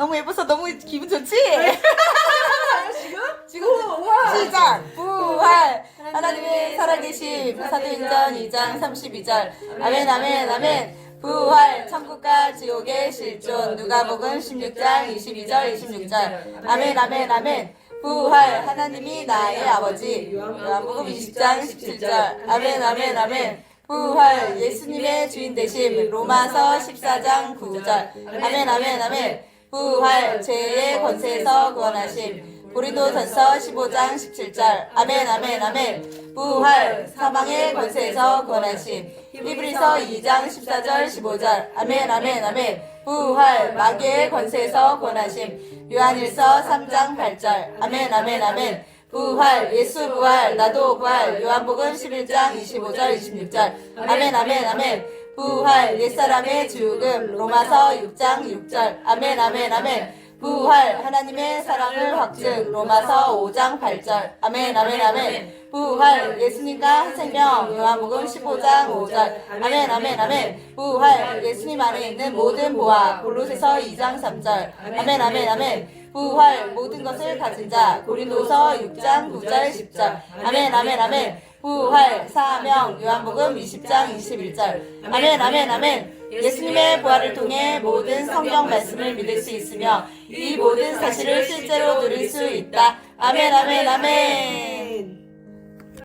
너무 예뻐서 너무 기분 좋지? 지금? 지금 시작! 부활! 하나님의 살아계심 사도행전 2장 32절 아멘 아멘 아멘 부활 천국과 지옥의 실존 누가복음 16장 22절 26절 아멘 아멘 아멘 부활 하나님이 나의 아버지 요한복음 20장 17절 아멘 아멘 아멘 부활 예수님의 주인 되심 로마서 14장 9절 아멘 아멘 아멘 부활 죄의 권세에서 구원하심 고린도전서 15장 17절. 아멘 아멘 아멘. 부활 사망의 권세에서 구원하심 히브리서 2장 14절 15절. 아멘 아멘 아멘. 부활 마귀의 권세에서 구원하심 요한일서 3장 8절. 아멘 아멘 아멘. 부활 예수 부활 나도 부활 요한복음 11장 25절 26절. 아멘 아멘 아멘 부활 옛사람의 죽음. 로마서 6장 6절. 아멘 아멘 아멘. 부활 하나님의 사랑을 확증. 로마서 5장 8절. 아멘 아멘 아멘. 부활 예수님과 한 생명. 요한복음 15장 5절. 아멘 아멘 아멘. 부활 예수님 안에 있는 모든 보아. 골로새서 2장 3절. 아멘 아멘 아멘. 부활 모든 것을 가진 자. 고린도서 6장 9절 10절. 아멘 아멘 아멘 부활 사명 요한복음 20장 21절. 아멘 아멘 아멘. 예수님의 부활을 통해 모든 성경 말씀을 믿을 수 있으며 이 모든 사실을 실제로 누릴 수 있다. 아멘 아멘 아멘